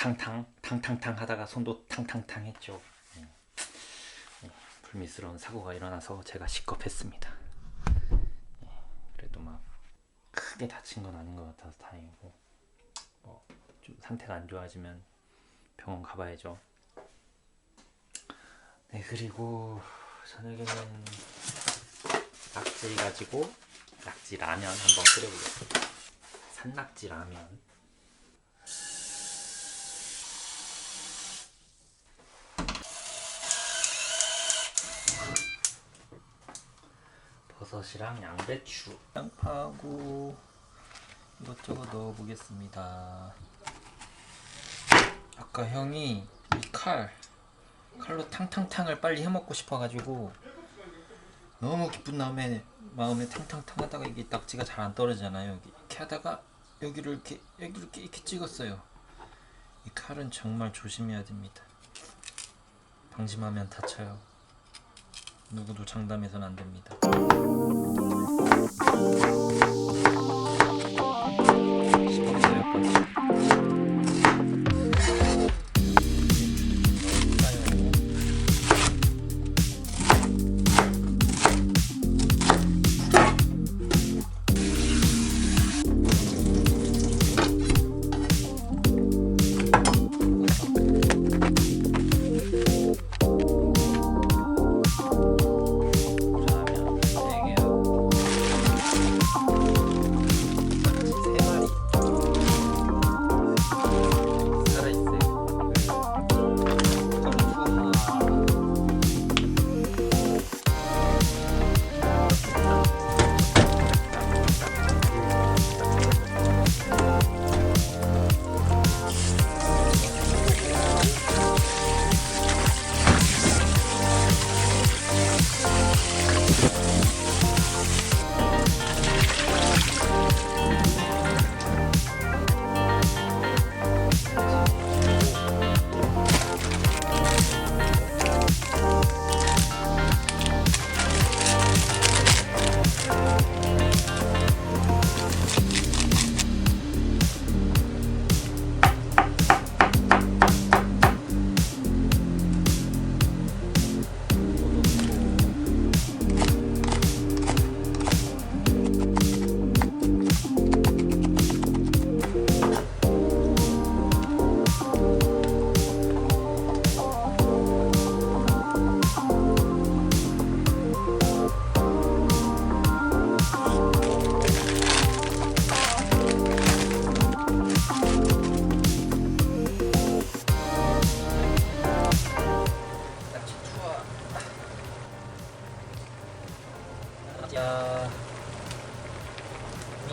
탕탕 탕탕탕 하다가 손도 탕탕탕 했죠. 네. 네, 불미스러운 사고가 일어나서 제가 식겁했습니다. 네, 그래도 막 크게 다친 건 아닌 것 같아서 다행이고 뭐 좀 상태가 안 좋아지면 병원 가봐야죠. 네 그리고 저녁에는 낙지 가지고 낙지 라면 한번 끓여보겠습니다. 산낙지 라면. 버섯이랑 양배추, 양파하고 이것저것 넣어보겠습니다. 아까 형이 이 칼, 칼로 탕탕탕을 빨리 해먹고 싶어가지고 너무 기쁜 마음에 마음에 탕탕탕 하다가 이게 낙지가 잘 안 떨어지잖아요. 이렇게 하다가 여기를 이렇게 여기를 이렇게, 이렇게 찍었어요. 이 칼은 정말 조심해야 됩니다. 방심하면 다쳐요. 누구도 장담해서는 안 됩니다.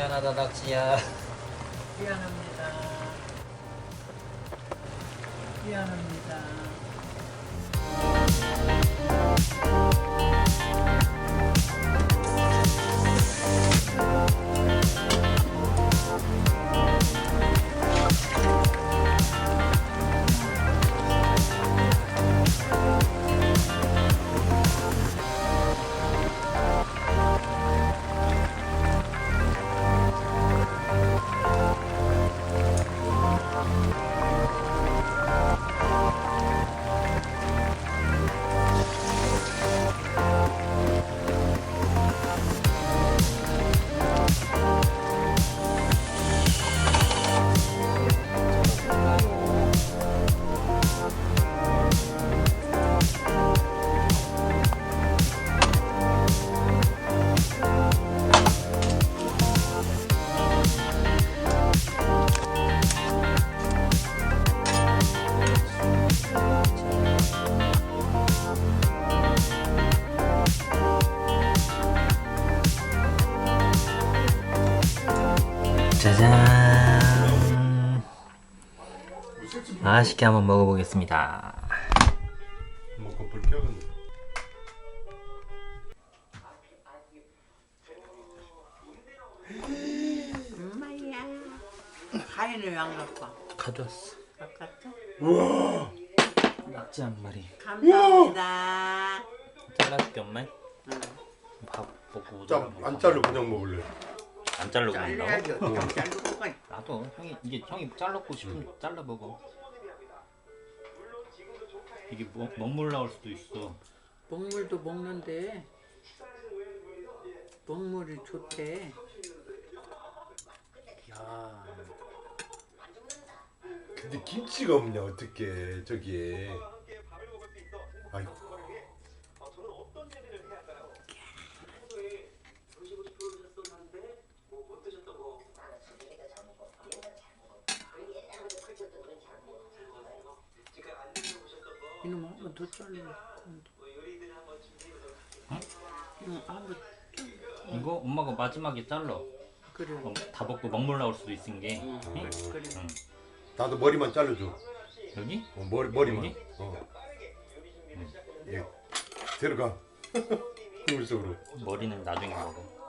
미안하다 낙지야. 미안합니다. 미안합니다. 맛있게 한번 먹어보겠습니다. 엄마야. 가인을 안 갖고 와. 가져왔어. 우와! 낙지 한 마리. 감사합니다. 잘라줄게 엄마. 응. 밥 먹고 짜, 안 자르고 그냥 먹을래. 안 자르고 잘라야지. 먹는다고? 어떻게 자르고 가. 나도 형이 이게 형이 잘랐고 싶으면 잘라 먹어. 이게 먹, 먹물 나올 수도 있어. 먹물도 먹는데 먹물이 좋대. 야. 근데 김치가 없냐 어떻게 저기 아이고. 이놈 한번 더 잘라. 응, 한번 이거 엄마가 마지막에 잘라. 그래. 어, 다 먹고 먹물 나올 수도 있은 게. 응, 응? 그래. 응. 나도 머리만 잘라줘. 여기? 어, 머리 머리만. 여기? 어. 예. 들어가. 국물 속으로. 머리는 나중에 먹어.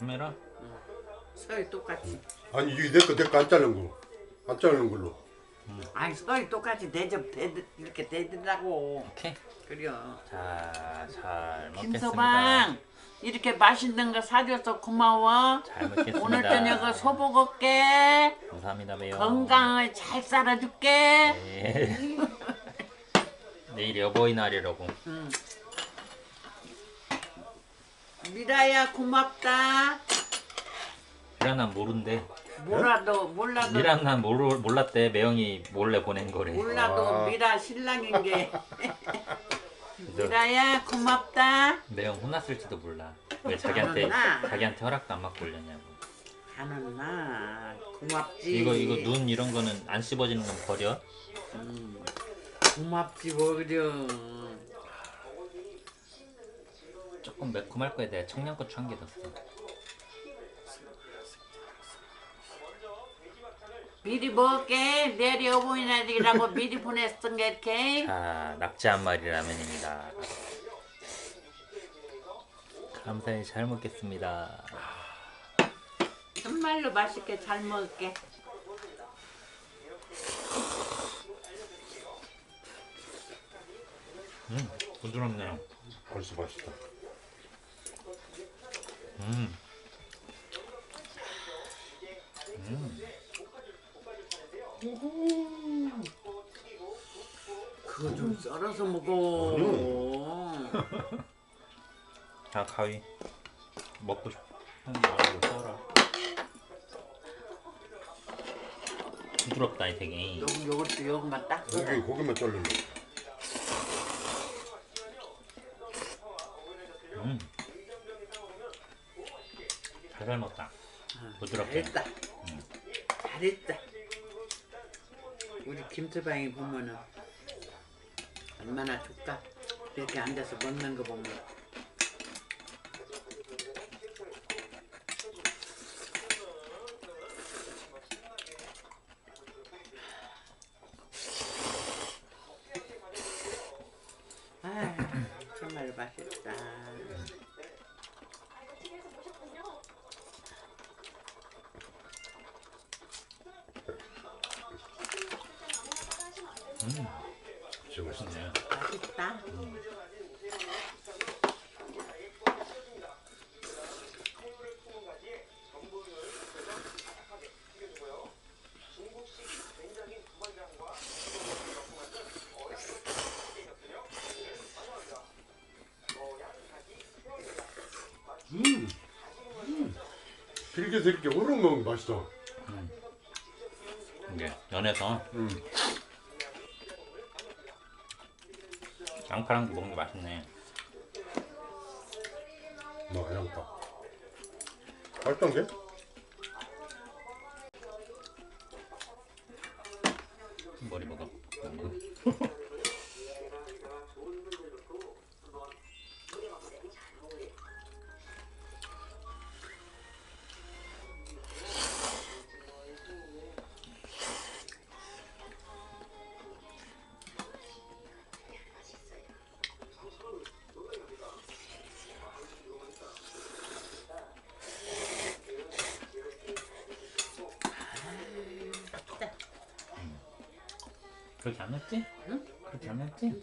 카메라? 서이 똑같이. 아니 이게 내거 내거 안 자른 거. 안 자르는 걸로. 아니 서이 똑같이 대접 대 이렇게 대드라고. 오케이. 그래요. 자, 잘 먹겠습니다. 김서방 이렇게 맛있는 거 사줘서 고마워. 잘 먹겠습니다. 오늘 저녁은 소복 올게. 감사합니다, 매요. 건강을 잘 살아줄게. 네. 내일이 어버이날이라고. 응. 미라야 고맙다. 미란 난 모른대. 몰라도 몰라도 미란 난 모르, 몰랐대. 매형이 몰래 보낸 거래. 몰라도 아. 미라 신랑인 게. 그래서 미라야 고맙다. 매형 혼났을지도 몰라. 왜 자기한테 나. 자기한테 허락도 안 받고 올렸냐고. 가는 나 고맙지. 이거 이거 눈 이런 거는 안 씹어지는 건 버려. 음, 고맙지 뭐 그려. 조금 매콤할 거야. 내가 청양고추 한 개 넣었어. 미리 먹을게. 내일 어버이날이라고 미리 보냈던 게 이렇게. 자, 낙지 한 마리 라면입니다. 감사히 잘 먹겠습니다. 정말로 맛있게 잘 먹을게. 음, 부드럽네요. 벌써 맛있다. 음. 그거 좀 썰어서 먹어. 자, 가위. 먹고 싶어. 말고 써라. 부드럽다, 이 되게. 요거 요것도 요것만 딱 썰어. 고기 고기만 자르는 거. 음. 잘 삶았다. 부드럽게. 잘했다. 잘했다. 우리 김서방이 보면은 얼마나 좋까. 이렇게 앉아서 먹는 거 보면. 아, 정말 맛있다. 진짜 맛있다. 네. 맛있다. 길게 오른 거 맛있어. 이게 연해서 음. 양파랑 먹는 게 맛있네. 나 양파. 맛있던 게? 그렇게 안 맵지? 응? 그렇게 안 맵지?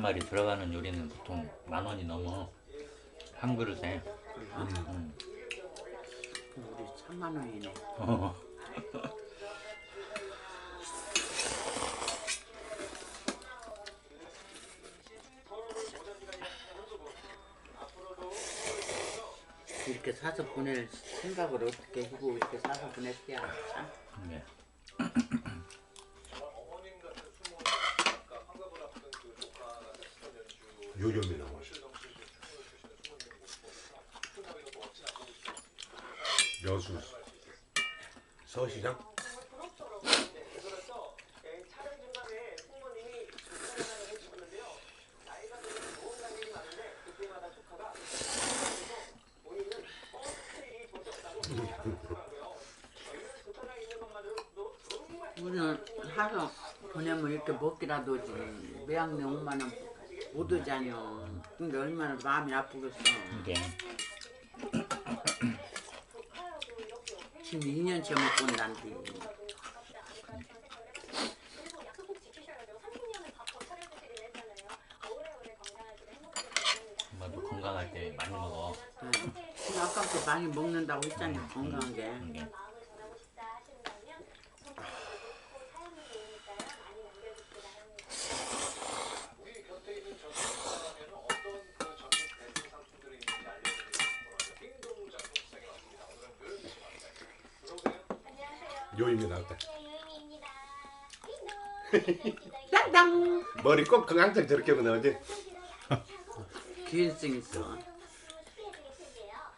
마리 들어가는 요리는 보통 만 원이 넘어 한 그릇에 음. 우리 천만 원이네. 어. 이렇게 사서 보낼 생각을 어떻게 하고 이렇게 사서 보냈대야 참. 네. 여수 서시장 우리는 사서 보내면 이렇게 먹기라도 지 매양내 오면은 못 오잖여. 근데 얼마나 마음이 아프겠어. 이게 지금 2년째 먹고 온단디. 엄마도 건강할 때 많이 먹어. 응. 근데 아까부터 많이 먹는다고 했잖아 건강하게. 이게 요임이 나왔다. 땅땅. 머리 꼭 항상 저렇게 하고 나오지. 기회성 있어.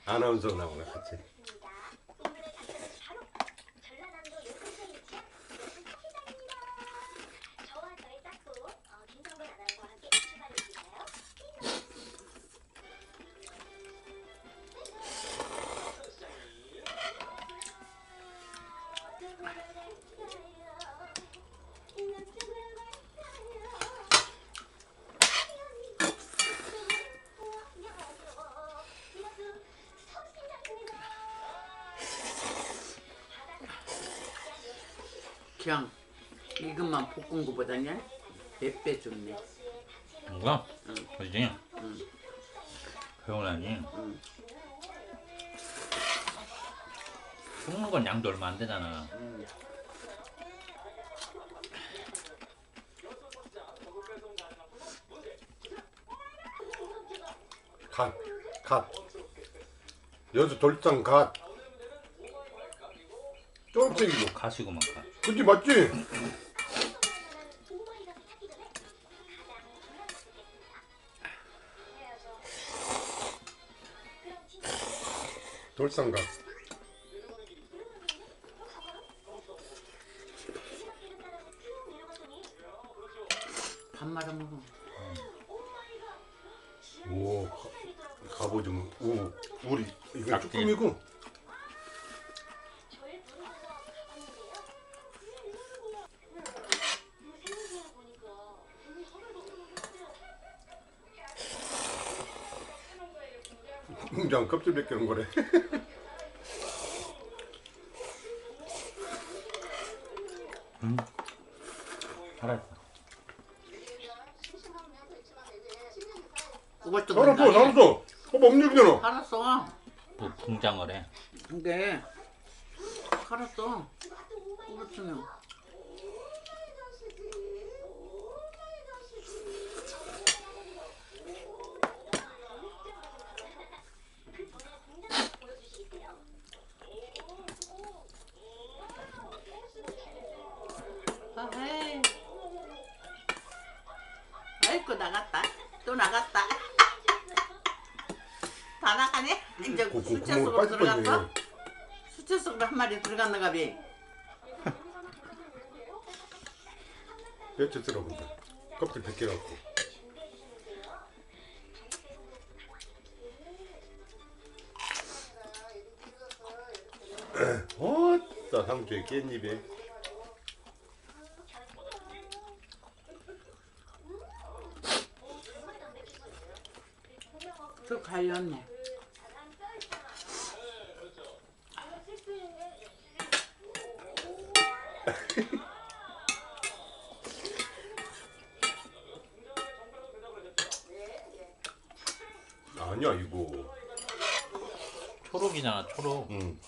아나운서 나오나 같이. 그냥 이것만 볶은 거보다는 몇배 좋네. 이거 응. 그지? 응. 개운하니. 응. 볶는 건 양도 얼마 안 되잖아. 음. 갓, 갓. 여수 돌산 갓. 쫄쫄이고. 가시고만 가. 그치 맞지? 갓. 밥 말아 먹어. 오, 가- 갑오징어. 오, 우리 이거 낙지. 쭈꾸미고. 공장 껍질 벗기는 거래. 알았어. 그것도 알았어. 알았어. 어, 없는잖아. 알았어. 뭐 붕장을 해. 근데 알았어. 그렇으면 아헤이. 아이고 나갔다. 또 나갔다. 다 나가네. 이제 그, 그 수채 구멍 속으로 빠질 뻔했네. 들어갔어? 수채 속으로 한 마리 들어 갔는가 봐. 뼈치 들어본다. 껍질 벗겨갖고. 어따 상주에 깻잎에 또 갈렸네. 아니야 이거 초록. 응.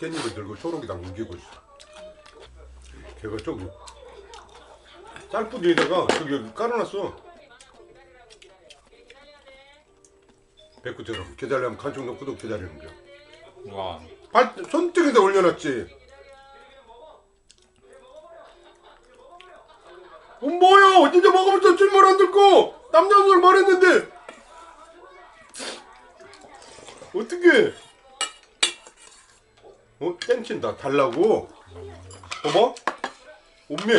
깻잎을 들고 초록이랑 옮기고 있어 걔가 저기 짤뿌리에다가 저기 깔아놨어 배꼽처럼 기다리면 간식 넣고도 기다리는 거야 와. 발 손등에다 올려놨지. 어, 뭐야? 어제 먹으면서 춤을 안 듣고 남자들 말했는데 어떻게? 어 땡친다 달라고. 어머? 엄매.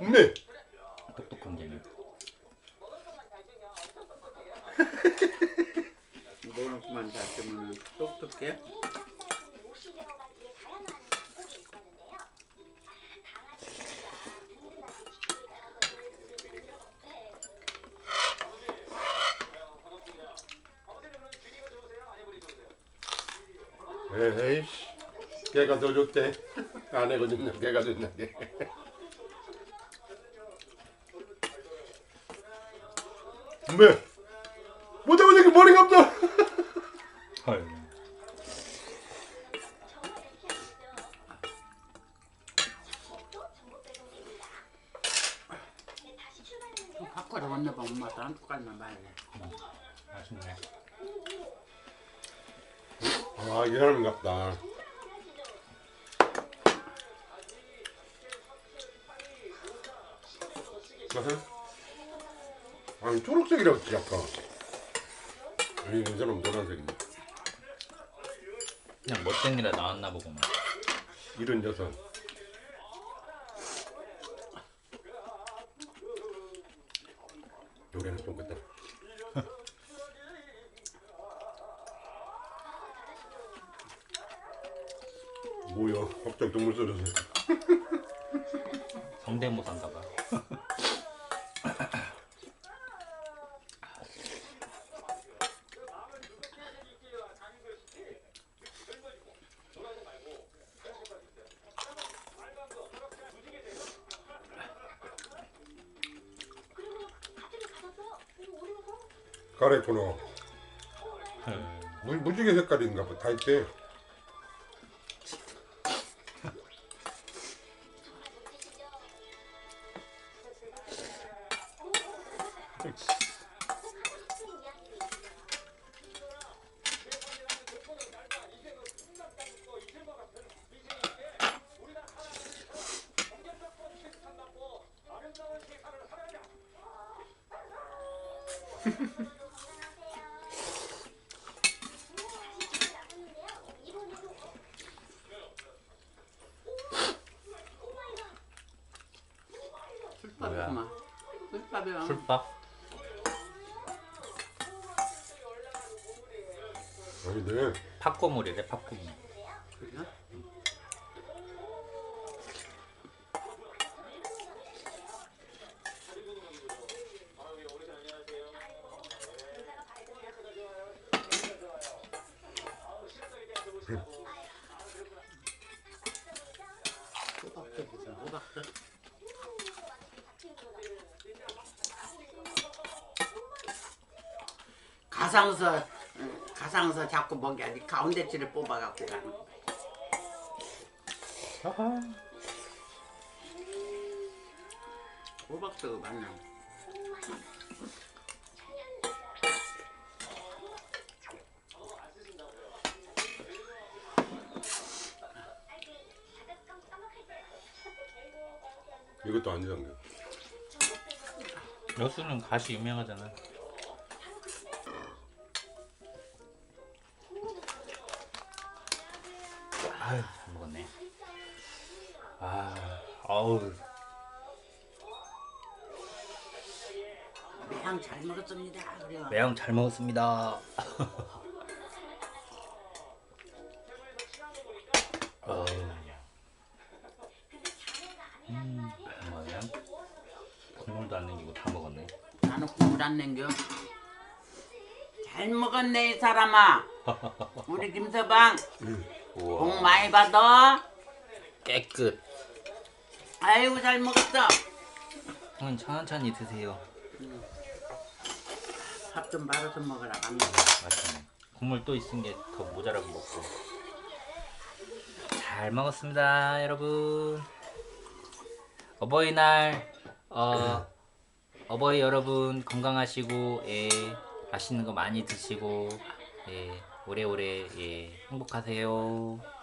엄매. 똑똑한 개네. 노릇만 잡으면 똑똑해. 에이씨. 걔가 더 좋대. 아내가 좋냐? 걔가 좋냐? 걔. 엄매. 못하면 이렇게 머리가 없다. 헐. 또 바꿔서 건너봐 엄마도 한 숟갈만 말래. 맛있네. 아, 이 사람 같다. 아니, 초록색이라고 했지, 아까. 아니, 이 사람 노란색인데. 그냥 멋쟁이라 나왔나 보구만. 이런 여성. 요래는 좀 같다. 뭐야, 갑자기 동물 소리서. 성대모사인가 봐. 무, 무지개 색깔인가 봐. 다 있대. 술밥이구만. 술밥이야. 술밥? 아니네. 팝고물이래 팝고물. 가상서 응, 가상서 자꾸 먹이 아니 가운데 줄을 뽑아갖고 가는 거야. 호박도 맞나? 이것도 안 거. 여수는 가시 유명하잖아. 아유, 잘 먹었네. 아, 아우. 매양 잘 먹었습니다. 그래요. 매형 잘 먹었습니다. 안 남겨. 잘 먹었네 이 사람아. 우리 김서방 복 많이 받아. 깨끗. 아이고 잘 먹었어. 형은 천천히 드세요. 밥 좀 말아서 먹어라. 안 맛있네. 국물 또 있은 게 더 모자라고 먹고. 잘 먹었습니다, 여러분. 어버이날 어 어버이 여러분 건강하시고 예 맛있는 거 많이 드시고 예 오래오래 예 행복하세요.